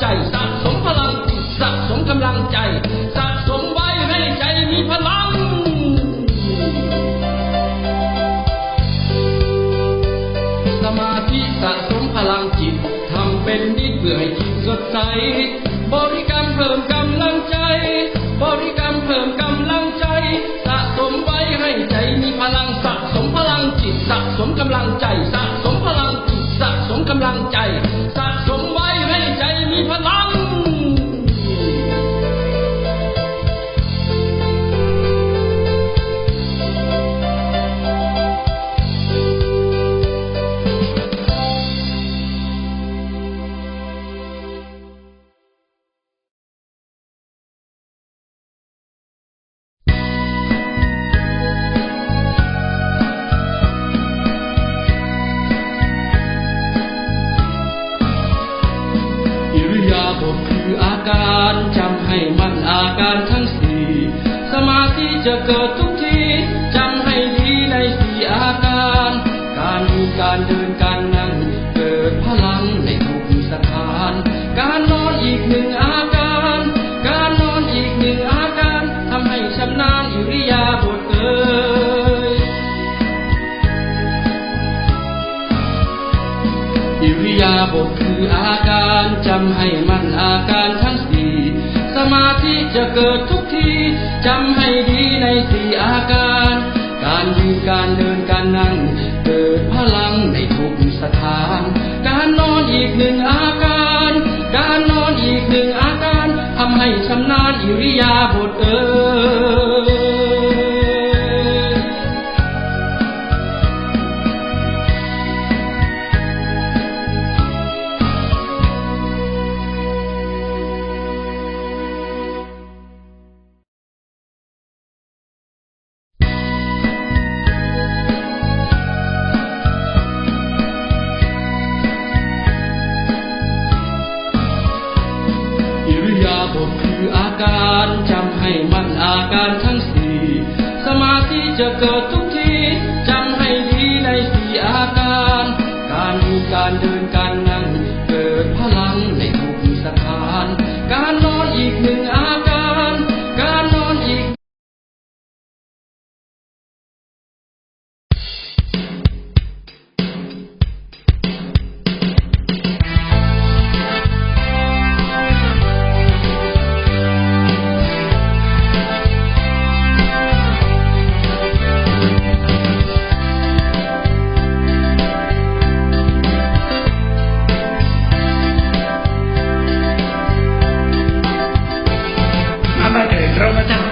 ใจ สะสมพลังจิตสะสมกำลังใจ สะสมไว้ให้ใจมีพลัง สมาธิสะสมพลังจิต ทำเป็นนิดเพื่อให้จิตสดใส บริกรรมเพิ่มกำลังใจ บริกรรมเพิ่มกำลังใจ สะสมไว้ให้ใจมีพลัง สะสมพลังจิต สะสมกำลังใจ สะสมพลังจิต สะสมกำลังใจ อาการทั้งสี่สมาธิจะเกิดทุกทีจำให้ดีในสี่อาการ การมีการเดินการนั่งเกิดพลังในทุกสถาน การนอนอีกหนึ่งอาการ การนอนอีกหนึ่งอาการทำให้ชำนาญอิริยาบถเอ่ยอิริยาบถคืออาการจำให้มันอาการทั้งสี่ สมาธิจะเกิดทุกที จำให้ดีในสี่อาการ การยืนการเดินการนั่ง เกิดพลังในทุกสถาน การนอนอีกหนึ่งอาการ การนอนอีกหนึ่งอาการทำให้ชำนาญอิริยาบถเอ่ย การเดินการ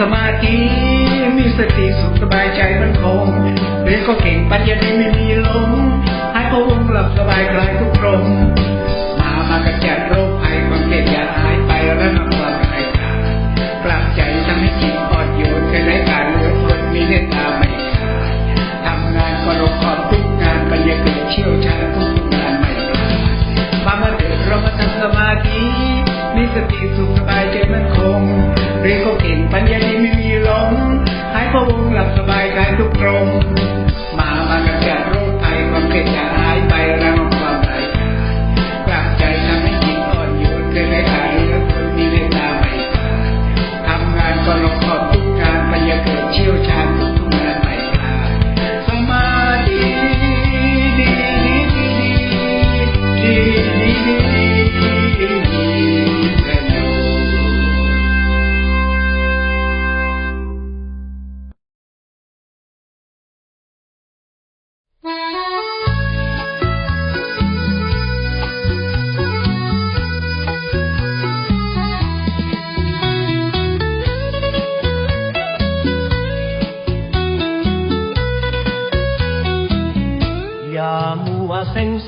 สมาธิมีสติสุขสบายใจมันคงเรียนก็เก่งปัญญาดีไม่มีหลงให้พระองค์หลับสบายคลายทุกข์ตรงม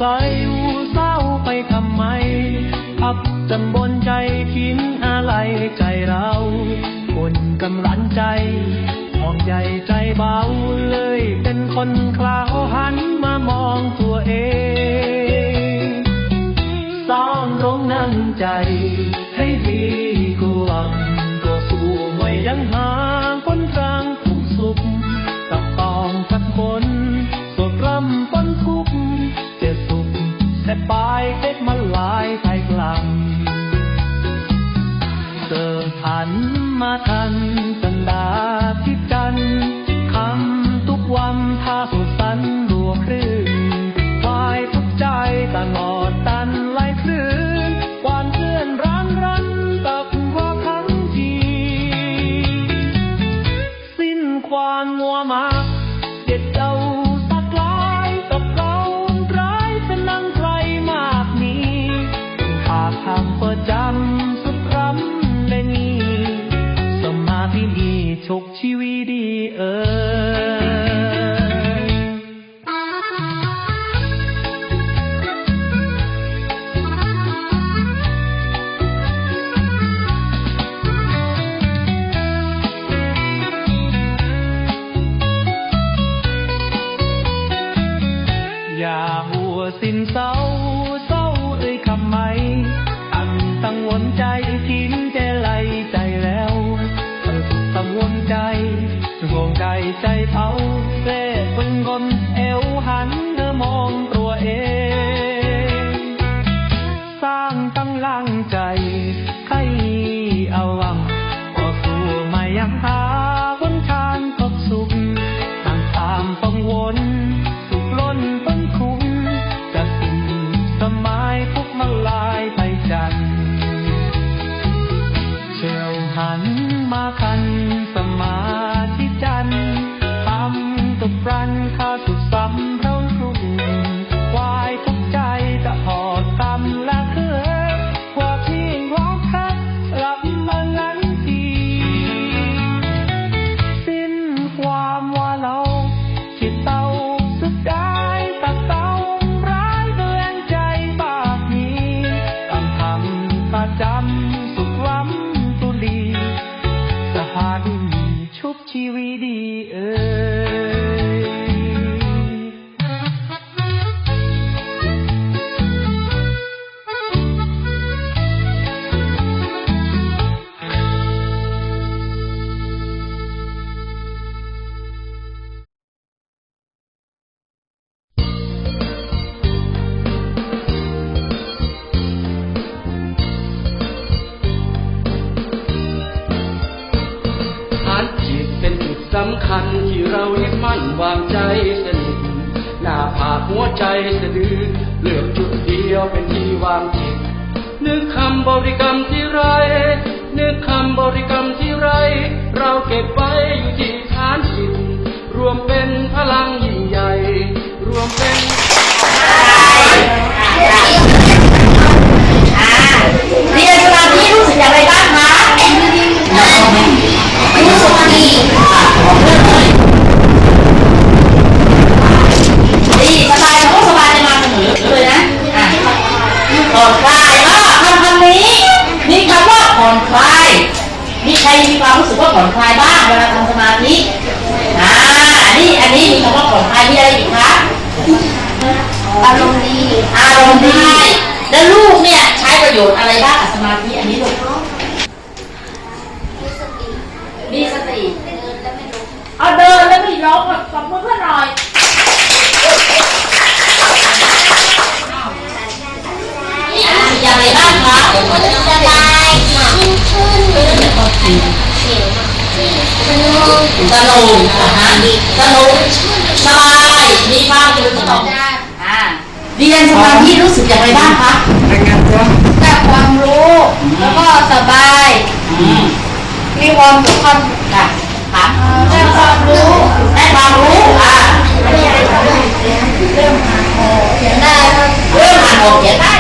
ใสเศร้าไปทำไมพักจนบนใจคิดอะไรใจเราคนกำลังใจห่วงใยใจเบาเลยเป็นคนคลาวหันมามองตัวเองสร้างตรงนั่งใจ ให้ดีกว่าก็สู้ไม่ยังหา เศร้าเศร้าเอ้ยคำไหม อันตั้งวนใจทิ้งแต่ไหลใจแล้วตั้งวนใจงงใจใจเผาเร่ปึงกนเอวหันเธอมองตัวเอง มาลายไปจันทร์เชลหันมาคัน ชีวิ วางใจสนิทหน้าผากหัวใจสะดือเลือกจุดเดียวเป็นที่วางจิตนึกคำบริกรรมที่ไรนึกคำบริกรรมที่ไร เราเก็บไว้อยู่ที่ฐานจิตรวมเป็นพลังยิ่งใหญ่ รวมเป็นเรียนสมาธิรู้สึกอย่างไรบ้าง อารมณ์ดีอารมณ์ดีแล้วลูกเนี่ยใช้ประโยชน์อะไรบ้างกับสมาธิอันนี้ลูกมีสติเอาเดินแล้วไม่ร้องกับกับเพื่อนหน่อยอ่อย่างไรบ้างคะสบายขึ้นสนุกอะฮะสนุกสบายมีความสุขสงบอ่า เรียนสมาธิรู้สึกอย่างไรบ้างคะรายงานตัวได้ความรู้ แล้วก็สบายอืมมีความสุขความค่ะถามได้ความรู้ ได้ความรู้อ่าเริ่มอ่านออกเขียนได้เริ่มอ่านออกเขียนได้